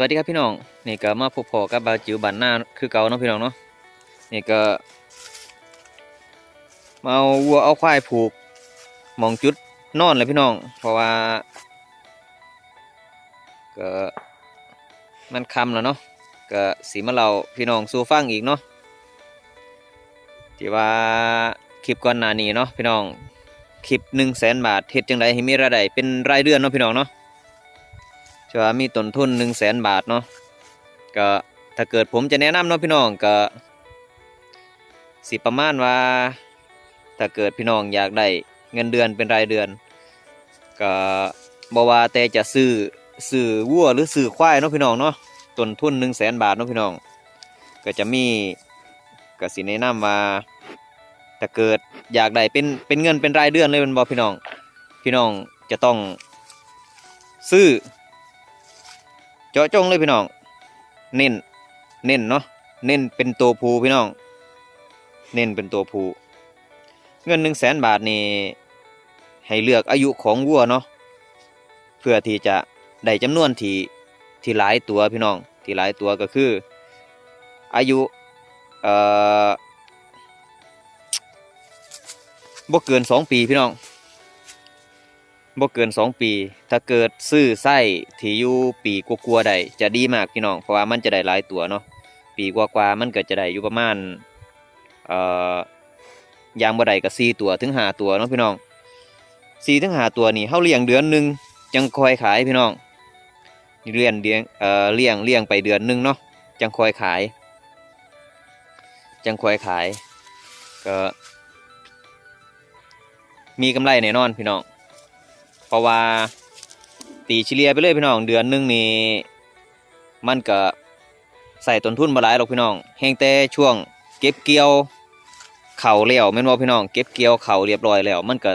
วัสดีครับพี่น้องนี่ก็มาพบพอกับบาจิวบันหน้าคือเก่าเนาะพี่น้องเนาะนี่ก็มาเอาวัวเอาควายผูกมองจุดนอนเลยพี่น้อง เพราะว่าก็มันคำแล้วเนาะก็สีมาเราพี่น้องสู่ฟังอีกเนาะที่ว่าคลิปก่อนหน้านี้เนาะพี่น้องคลิปหนึ่งแสนบาทเฮ็ดจังไดให้มีรายได้เป็นรายเดือนเนาะพี่น้องเนาะ จะว่ามีต้นทุนหนึ่งแสนบาทเนาะก็ถ้าเกิดผมจะแนะนำเนาะพี่น้องก็สิประมาณว่า ถ้าเกิดพี่น้องอยากได้เงินเดือนเป็นรายเดือน ก็บ่ว่าแต่จะซื้อซื้อวัวหรือซื้อควายเนาะพี่น้องเนาะต้นทุนหนึ่งแสนบาทเนาะพี่น้อง ก็จะมีก็สิแนะนำว่าถ้าเกิดอยากได้เป็นเป็นเงินเป็นรายเดือนเลยแมันบ่พี่น้อง พี่น้องจะต้องซื้อ เจาะจงเลยพี่น้อง เน้น เน้นเนาะ เน้นเป็นตัวผู้พี่น้อง เน้นเป็นตัวผู้เงินหนึ่งแสนบาทนี่ให้เลือกอายุของวัวเนาะ เพื่อที่จะได้จำนวนที่ที่หลายตัวพี่น้อง ที่หลายตัวก็คือ อายุ เอ่อบ่เกินสองปีพี่น้อง บ่เกิน 2 ปี ถ้าเกิดซื้อไส้ที่อยู่ปีกลัวาๆได้จะดีมากพี่น้อง เพราะว่ามันจะได้หลายตัวเนาะ ปีกว่าๆมันก็จะได้อยู่ประมาณ เอ่อยางบ่ได้ก็4ตัวถึง5ตัวเนาะพี่น้อง4ถึง5ตัวนี่เฮาเลี้ยงเดือนหนึงจังคอยขายพี่น้อง เลี้ยงเลี้ยงเอ่อเลี้ยงเลี้ยงไปเดือนหนึงเนาะ จังคอยขาย จังคอยขาย ก็ มีกำไรแน่นอนพี่น้อง เพราะว่าตีเฉลี่ยไปเลยพี่น้องเดือนหนึงนี่มันก็ใส่ต้นทุนมาหลายหรอกพี่น้องแห้งแต่ช่วงเก็บเกี่ยวเข่าแล้วแม่นบ่พี่น้องเก็บเกี่ยวเข่าเรียบร้อยแล้ว มันก็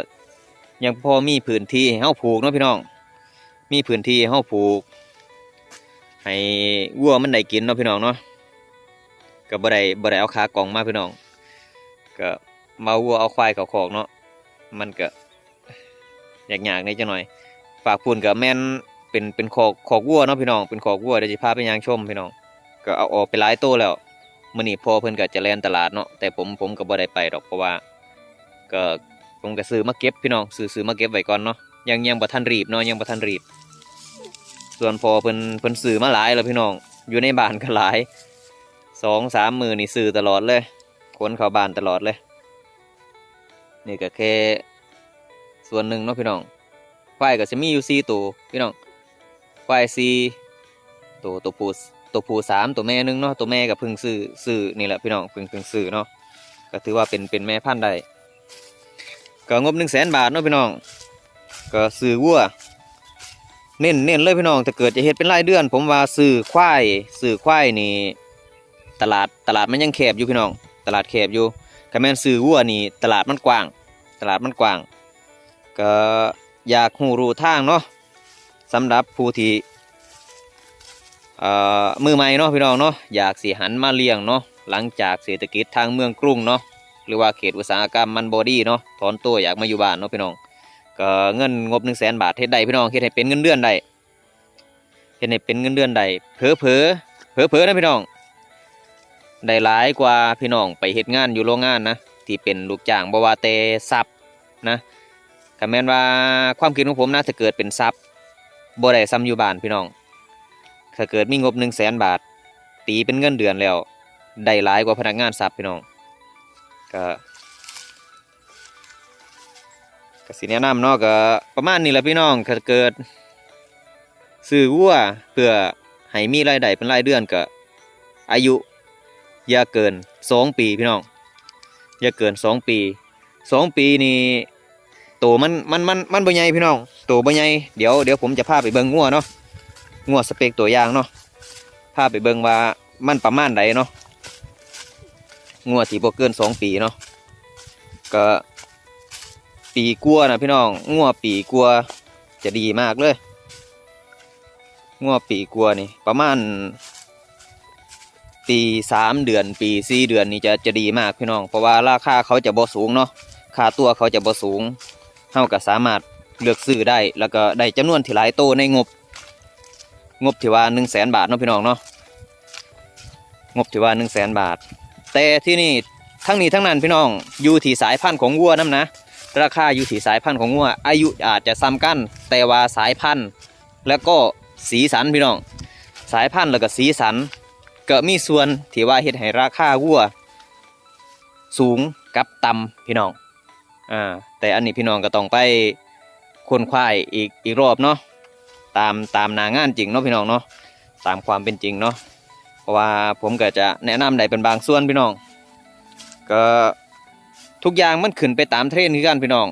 ยังพอมีพื้นที่ให้เฮาปลูกเนาะพี่น้อง มีพื้นที่ให้เฮาปลูก ให้วัวมันได้กินเนาะพี่น้องเนาะก็บ่ได้บ่ได้เอาขากองมาพี่น้อง ก็มาวัวเอาควายเขาคอกเนาะมันก็ อยากๆในจังหน่อย ฝากพูนกับแม่นเป็นเป็นขอกขอกวัวเนาะพี่น้องเป็นขอกวัวเดี๋ยวจะพาไปยางชมพี่น้องก็เอาออกไปหลายโตวแล้วมื้อนี้พอเพิ่นก็จะแล่นตลาดเนาะแต่ผมผมก็บ่ได้ไปดอกเพราะว่าก็ผมก็ซื้อมาเก็บพี่น้องซื้อซื้อมาเก็บไว้ก่อนเนาะยังยังบ่ทันรีบเนาะยังบ่ทันรีบ ส่วนพอเพิ่นเพิ่นซื้อมาหลายแล้วพี่น้อง อยู่ในบ้านก็หลายสองสามมือนี่ซื้อตลอดเลยขนเข้าบ้านตลอดเลย นี่ก็แค่ ส่วนหนึ่งเนาะพี่น้องควายก็จะมีอยู่สี่ตัวพี่น้องควายสี่ตัวตัวผู้ตัวผู้สามตัวแม่หนึงเนาะตัวแม่ก็เพิ่งซื้อซื้อนี่แหละพี่น้องพิ่งพิ่งซื้อเนาะก็ถือว่าเป็นเป็นแม่พันธุ์ได้ก็งบหนึ่งแสนบาทเนาะพี่น้อง ก็ซื้อวัวเน้นเน้นเลยพี่น้องถ้าเกิดจะเฮ็ดเป็นรายเดือน ผมว่าซื้อควายซื้อควายนี่ตลาดตลาดมันยังแคบอยู่พี่น้อง ตลาดแคบอยู่ถ้าแม่นซื้อวัวนี่ตลาดมันกว้าง ตลาดมันกว้าง ก็อยากหูรู้ทางเนาะสำหรับผู้ที่มือใหม่เนาะพี่น้องเนาะอยากสิหันมาเลี้ยงเนาะหลังจากเศรษฐกิจทางเมืองกรุงเนาะหรือว่าเขตอุตสาหกรรมมันบอดี้เนาะถอนตัวอยากมาอยู่บ้านเนาะพี่น้องก็เงินงบหนึ่งแสนบาทเฮ็ดได้พี่น้องเฮ็ดให้เป็นเงินเดือนได้เฮ็ดให้เป็นเงินเดือนได้เผลอเผลอเผลอเผลอนะพี่น้องได้หลายกว่าพี่น้องไปเฮ็ดงานอยู่โรงงานนะที่เป็นลูกจ้างบวาแต่ซับนะ ก็แม่นว่าความคิดของผมนะถ้าเกิดเป็นทรัพย์บ่ได้ซ้ำอยู่บ้านพี่น้อง ถ้าเกิดมีงบ1 0 0 0 0แสนบาท ตีเป็นเงินเดือนแล้ว ได้หลายกว่าพนักงานทรัพย์พี่น้อง ก็กสิแนะนำเนาะก็ประมาณนี้แหละพี่น้องถ้าเกิดซื้อวัวเพื่อให้มีรายได้เป็นรายเดือนก็ อายุอย่าเกิน2ปีพี่น้องอย่าเกิน2ปี2ปีนี่ โตมันมันมันมันบใหญ่พี่น้องโตบ่ใหญ่เดี๋ยวเดี๋ยวผมจะพาไปเบิ่งงัวเนาะงัวสเปกตัวยางเนาะพาไปเบิ่งว่ามันประมาณใดเนาะงัวที่บ่เกินสองปีเนาะก็ปีกัวนะพี่น้องงัวปีกัวจะดีมากเลยงัวปีกัวนี่ประมาณปีสามเดือนปีสี่เดือนนี่จะจะดีมากพี่น้อง เพราะว่าราคาเขาจะบ่สูงเนาะค่าตัวเขาจะบ่สูง เฮาก็สามารถเลือกซื้อได้ แล้วก็ได้จำนวนที่หลายโตในงบ งบที่ว่า1 0 0 0 0แสนบาทเนาะพี่น้องเนาะงบที่ว่า1 0 0 0 0แสนบาท แต่ที่นี่ทั้งนี้ทั้งนั้นพี่น้องอยู่ที่สายพันธุ์ของวัวน้ำนะ ราคาอยู่ที่สายพันธุ์ของวัว อายุอาจจะซ้ำกัน แต่ว่าสายพันธุ์ แล้วก็สีสันพี่น้อง สายพันธุ์แล้วก็สีสันก็มีส่วนที่ว่าเฮ็ดให้ราคาวัว สูงกับต่ำพี่น้อง อ่าแต่อันนี้พี่น้องก็ต้องไปคนควายอีกอีกรอบเนาะตามตามนางานจริงเนาะพี่น้องเนาะตามความเป็นจริงเนาะเพราะว่าผมก็จะแนะนำได้เป็นบางส่วนพี่น้อง ก็ทุกอย่างมันขึ้นไปตามเทรนด์คือกันพี่น้อง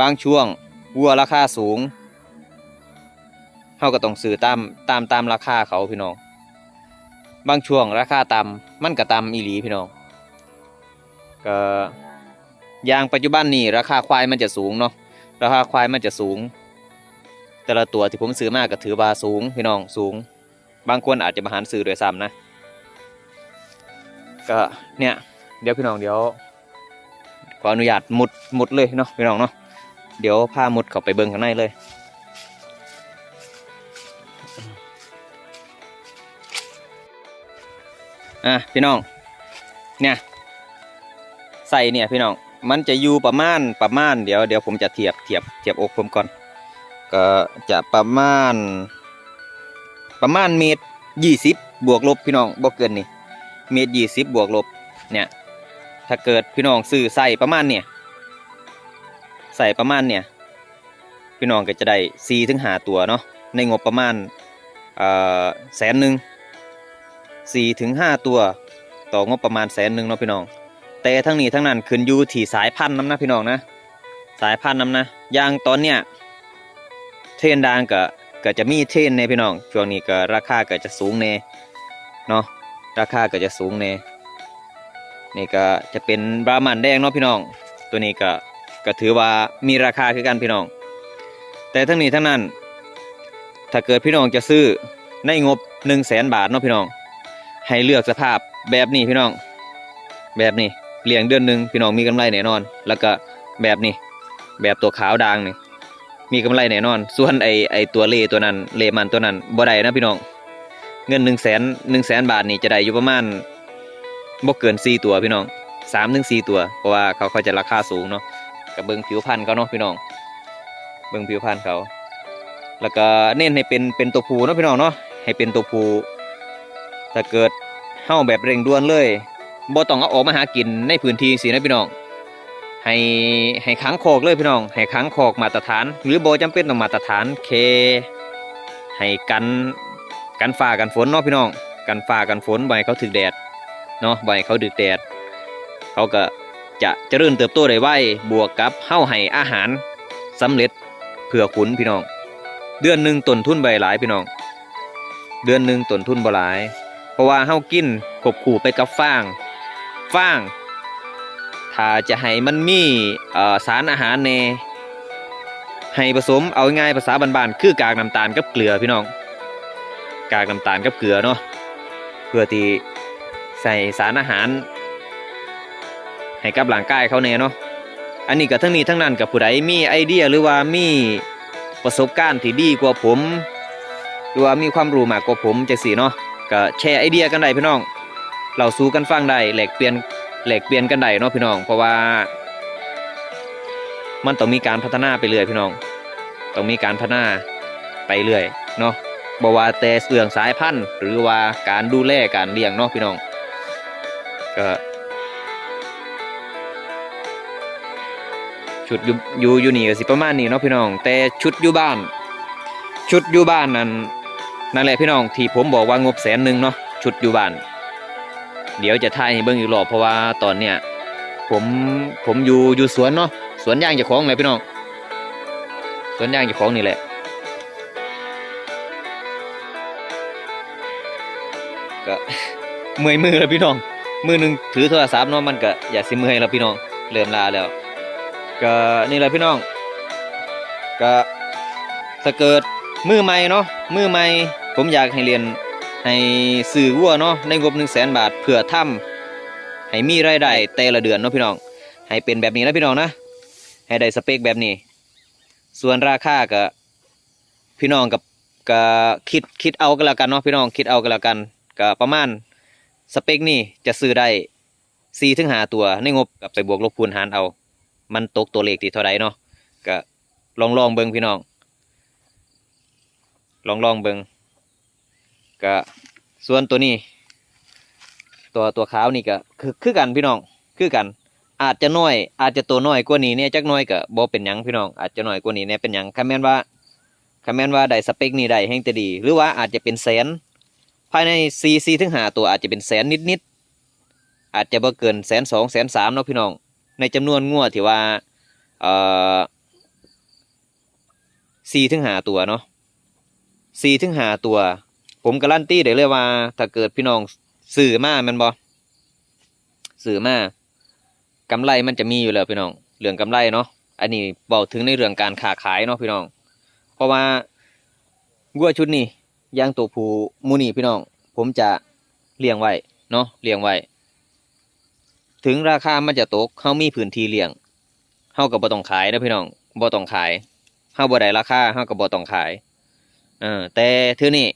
บางช่วงวัวราคาสูงเฮาก็ต้องซื้อตามตามตามราคาเขาพี่น้อง บางช่วงราคาต่ำมันก็ต่ำอีหลีพี่น้องก็ ย่างปัจจุบันนี่ราคาควายมันจะสูงเนาะราคาควายมันจะสูง แต่ละตัวที่ผมซื้อมาก็ถือว่าสูงพี่น้องสูง บางคนอาจจะมาหารซื้อโดยซ้ำนะ ก็เนี่ยเดี๋ยวพี่น้องเดี๋ยวขออนุญาตมุดมุดเลยเนาะพี่น้องเนาะเดี๋ยวพามุดเข้าไปเบิ่งข้างในเลยอะพี่น้องเนี่ยใส่เนี่ยพี่น้อง มันจะอยู่ประมาณประมาณเดี๋ยวเดี๋ยวผมจะเทียบเทียบเทียบอกผมก่อน ก็จะประมาณ ประมาณเมตรยี่สิบบวกลบพี่น้องบ่เกินนี่เมตรยี่สิบบวกลบเนี่ยถ้าเกิดพี่น้องซื้อใส่ประมาณเนี่ยใส่ประมาณเนี่ยพี่น้องก็จะได้สี่ถึงหาตัวเนาะในงบประมาณแสนหนึ่งสี่ถึงห้าตัว ต่องบประมาณแสนหนึ่งเนาะพี่น้อง แต่ทั้งนี้ทั้งนั้นขึ้นอยู่ที่สายพันธุ์น้ำนะพี่น้องนะ สายพันธุ์น้ำนะอย่างตอนเนี้ยเทรนดังก็ก็จะมีเทรนในพี่น้องช่วงนี้ก็ราคาก็จะสูงเนเนาะราคาก็จะสูงเนนี่ก็จะเป็นบรามันแดงเนาะพี่น้อง ตัวนี้ก็ก็ถือว่ามีราคาคือกันพี่น้อง แต่ทั้งนี้ทั้งนั้น ถ้าเกิดพี่น้องจะซื้อในงบ1 0 0 0 0แสนบาทเนาะพี่น้อง ให้เลือกสภาพแบบนี้พี่น้อง แบบนี้ เลี้ยงเดือนหนึ่งพี่น้องมีกำไรแน่นอน แล้วก็แบบนี้ แบบตัวขาวด่างนี่มีกำไรแน่นอน ส่วนไอไอตัวเลตัวนั้น เลมันตัวนั้นบ่ได้นะพี่น้อง เงินหนึ่งแสนหนึ่งแสนบาทนี่จะได้อยู่ประมาณบ่เกินสี่ตัวพี่น้องสามถึงสี่ตัว เพราะว่าเขาเขาจะราคาสูงเนาะกับเบิ้งผิวพันธุ์เขาเนาะพี่น้อง เบิ้งผิวพันธุ์เขา แล้วก็เน้นให้เป็นเป็นตัวผูเนาะพี่น้องเนาะให้เป็นตัวผูถ้าเกิดเฮาแบบเร่งด่วนเลย บ่ต้องเอาออกมาหากินในพื้นที่สินะพี่น้องให้ให้ขังคอกเลยพี่น้องให้ขังคอกมาตรฐาน หรือบ่จำเป็นต้องมาตรฐานเค ให้กันกันฟ้ากันฝนเนาะพี่น้อง กันฟ้ากันฝนให้เขาถึกแดดเนาะให้เขาดึกแดด เขาก็จะเจริญเติบโตได้ไวบวกกับเฮาให้อาหารสำเร็จเพื่อขุนพี่น้อง เดือนหนึ่งต้นทุนใบหลายพี่น้อง เดือนหนึ่งต้นทุนบ่หลาย เพราะว่าเฮากินควบคู่ไปกับฟาง ฟาง ถ้าจะให้มันมีสารอาหารแน่ให้ผสมเอาง่ายภาษาบ้านๆคือกากน้ำตาลกับเกลือพี่น้อง กากน้ำตาลกับเกลือเนาะเพื่อที่ใส่สารอาหาร ให้กับร่างกายเขาแน่เนาะอันนี้ก็ทั้งนี้ทั้งนั้นกับผู้ใดมีไอเดียหรือว่ามีประสบการณ์ที่ดีกว่าผม หรือว่ามีความรู้มากกว่าผมจังซี่เนาะก็แชร์ไอเดียกันได้พี่น้อง เราสู้กันฟังได้แหลกเปลี่ยนแหลกเปลี่ยนกันได้เนาะพี่น้อง เพราะว่า มันต้องมีการพัฒนาไปเรื่อยพี่น้องต้องมีการพัฒนาไปเรื่อยเนาะบ่ว่าแต่เรื่องสายพันธุ์ หรือว่าการดูแลการเลี้ยงเนาะพี่น้องก็ชุดอยู่อยู่อยู่นี่ก็สิประมาณนี้เนาะพี่น้อง แต่ชุดอยู่บ้าน ชุดอยู่บ้านนั้นนั่นแหละพี่น้องที่ผมบอกว่างบแสนหนึ่งเนาะชุดอยู่บ้าน เดี๋ยวจะถ่ายให้เบิ่งอีกรอบเพราะว่าตอนเนี้ยผมผมอยู่อยู่สวนเนาะสวนยางจ้าของเลยพี่น้องสวนยางจ้าของนี่แหละก็เมื่อยมือแล้วพี่น้องมือหนึ่งถือโทรศัพท์เนาะมันก็อยากสิเมื่อยแล้วพี่น้องเริ่มลาแล้วก็นี่แหละพี่น้องก็ถ้าเกิดมือใหม่เนาะมือใหม่ผมอยากให้เรียน ให้สื่อวัวเนาะในงบ1 0 0 0 0แสนบาทเพื่อทำให้มีรายได้แต่ละเดือนเนาะพี่น้อง ให้เป็นแบบนี้นะพี่น้องนะ ให้ได้สเปคแบบนี้ ส่วนราคาก็พี่น้องกับก็คิดคิดเอากันล้วกันเนาะพี่น้องคิดเอากันล้วกันก็ประมาณสเปคนี่จะซื้อได้4ถึง5ตัวในงบกับไปบวกลบคูณหารเอา มันตกตัวเลขที่เท่าใดเนาะก็ลองลองเบิ่งพี่น้อง ลองลองเบิ่ง ก็ส่วนตัวนี้ ตัวตัวขาวนี่ก็คือคือกันพี่น้องคือกัน อาจจะน้อย อาจจะตัวน้อยกว่านี้เนี่ยจักน้อยก็บ่เป็นหยังพี่น้องอาจจะน้อยกว่านี้เนี่ยเป็นหยังคำแม่นว่าคำแม่นว่าได้สเปคนี้ได้แห่งจะดี หรือว่าอาจจะเป็นแสนภายใน4 4ถึง5ตัวอาจจะเป็นแสนนิดๆอาจจะบ่เกินแสนสองแสนสามเนาะพี่น้อง ในจำนวนงัวที่ว่าเอ่อ4ถึง5ตัวเนาะ4ถึง5ตัว ผมการันตีได้เลยว่า ถ้าเกิดพี่น้องซื้อมาแมันบ่ซื้อมากำไรมันจะมีอยู่แล้วพี่น้องเรื่องกำไรเนาะอันนี้บอกถึงในเรื่องการค้าขายเนาะพี่น้อง เพราะว่าวัวชุดนี้ย่างตัวผูมูนี่พี่น้อง ผมจะเลี้ยงไว้เนาะเลี้ยงไว้ ถึงราคามันจะตกเขามีพื้นที่เลี้ยงเฮาก็บ่ต้องขายนะพี่น้องบ่ต้องขายเฮาบ่ได้ราคาเฮาก็บ่ต้องขายเออแต่เทื่นี้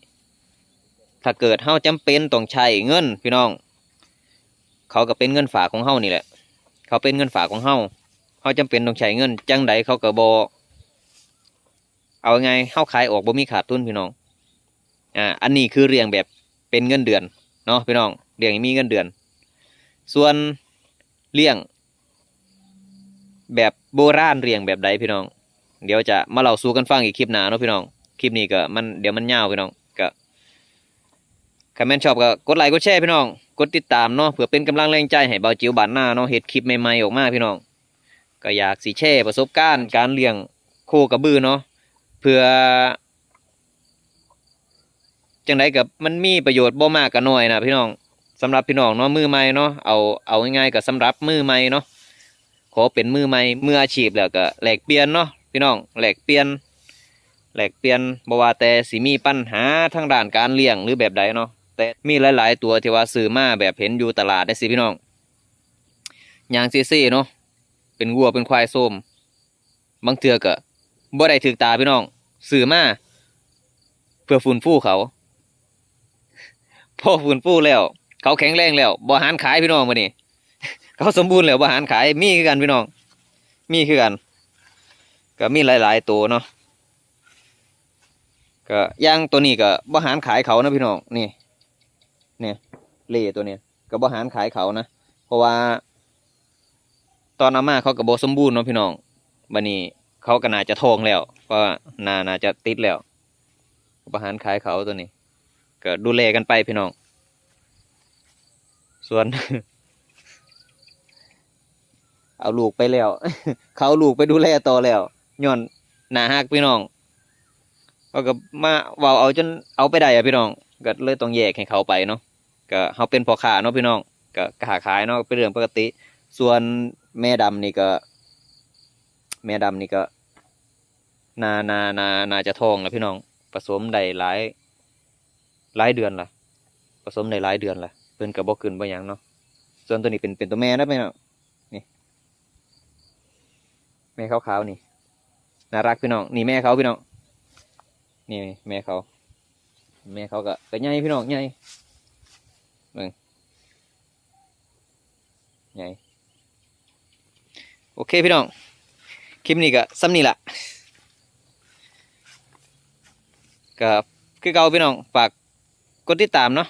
ถ้าเกิดเฮาจำเป็นต้องใช้เงินพี่น้อง เขาก็เป็นเงินฝากของเฮานี่แหละ เขาเป็นเงินฝากของเฮาเฮาจำเป็นต้องใช้เงิน จังใดเขาก็บ่เอาไงเฮาขายออกบ่มีขาดทุนพี่น้อง อ่า อันนี้คือเรียงแบบเป็นเงินเดือนเนาะพี่น้องเรียงมีเงินเดือน ส่วนเลี้ยง แบบโบราณเรียงแบบใดพี่น้อง เดี๋ยวจะมาเล่าสู่กันฟังอีกคลิปหน้าเนาะพี่น้อง คลิปนี้ก็มันเดี๋ยวมันยาวพี่น้อง คอมเมนต์ชอบก็กดไลค์กดแชร์พี่น้องกดติดตามเนาะเพื่อเป็นกำลังแรงใจให้เบาจิ๋วบานหน้าเนาะเฮ็ดคลิปใหม่ๆออกมาพี่น้องก็อยากสิแชร์ประสบการณ์การเลี้ยงโคกระบือเนาะเพื่อจังไดกับมันมีประโยชน์บ่มากก็น้อยนะพี่น้องสำหรับพี่น้องเนาะมือใหม่เนาะเอาเอาง่ายๆก็สำหรับมือใหม่เนาะขอเป็นมือใหม่มืออาชีพแล้วก็แหลกเปลี่ยนเนาะพี่น้องแหลกเปลี่ยนแหลกเปลี่ยนบ่ว่าแต่สิมีปัญหาทางด้านการเลี้ยงหรือแบบใดเนาะ แต่มีหลาย ๆ ตัวที่ว่าซื้อมาแบบเห็นอยู่ตลาดได้สิพี่น้องอย่างซีซี่เนาะเป็นวัวเป็นควายส้มบางเทือก็บ่ได้ถึกตาพี่น้องซื้อมาเพื่อฟื้นฟูเขาพอฟื้นฟูแล้ว เขาแข็งแรงแล้วบ่หันขายพี่น้องมื้อนี้เขาสมบูรณ์แล้วบ่หันขายมีคือกันพี่น้อง มีคือกัน ก็มีหลาย ๆ ตัวเนาะก็อย่างตัวนี้ก็บ่หันขายเขานะพี่น้องนี่ เนี่ยเล่ตัวเนี้ยก็บ่หารขายเขานะเพราะว่า ตอนอามาเขาก็บ่สมบูรณ์เนาะพี่น้องบัดนี้เขาก็น่าจะทองแล้วเพราะว่าน่าน่าจะติดแล้วบ่หารขายเขาตัวนี้ ก็ดูแลกันไปพี่น้อง ส่วน เอาลูกไปแล้ว เขาเอาลูกไปดูแลต่อแล้วย้อนหนาฮักพี่น้องก็มาว้าเอาจนเอาไปได้อะพี่น้อง ก็เลยต้องแยกให้เขาไปเนาะก็เขาเป็นพ่อค้าเนาะพี่น้องก็ค้าขายเนาะเป็นเรื่องปกติ ส่วนแม่ดำนี่ก็ แม่ดำนี่ก็ นานานานาจะทองแล้วพี่น้องผสมได้หลายหลายเดือนละผสมได้หลายเดือนละเพิ่นก็บ่ขึ้นบ่หยังเนาะส่วนตัวนี้เป็นเป็นตัวแม่นะพี่น้องนี่แม่ขาวๆนี่น่ารักพี่น้องนี่แม่เขาพี่น้องนี่แม่เขา แม่เขาก็ก็ใหญ่พี่น้องใหญ่เบิ่งใหญ่โอเคพี่น้องคลิปนี้ก็ซ้ำนี่ละก็คือเก่าพี่น้องฝากกดติดตามเนาะ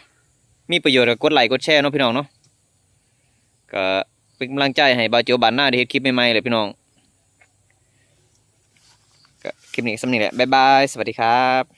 มีประโยชน์ก็กดไลค์กดแชร์เนาะพี่น้องเนาะก็เป็นกำลังใจให้บาเจียวบานหน้าได้เฮ็ดคลิปใหม่ๆเลยพี่น้องก็คลิปนี้ซ้ำนี่แหละบ๊ายบาย สวัสดีครับ